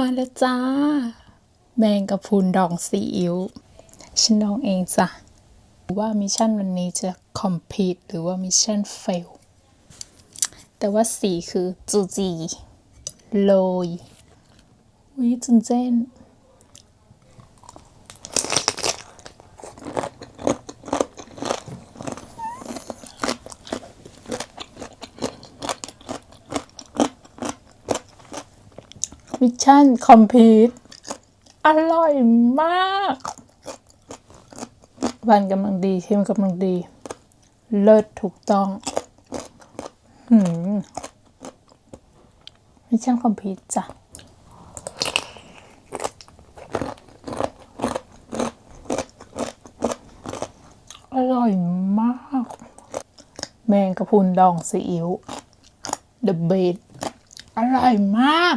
มาแล้วจ้า แมงกะพรุนดองซีอิ๊วฉันดองเองจ้ะว่ามิชชั่นวันนี้จะคอมพ e t e หรือว่ามิชชั่นเฟลแต่ว่าสีคือจูจี โลยวิจุนเจน มิชชั่น complete อร่อยมากวานกำลังดีเค็มกำลังดี เลิศถูกต้องหืมิชชั่น complete จ้ะอร่อยมาก แมงกะพรุนดองซีอิ๊ว The Best อร่อยมาก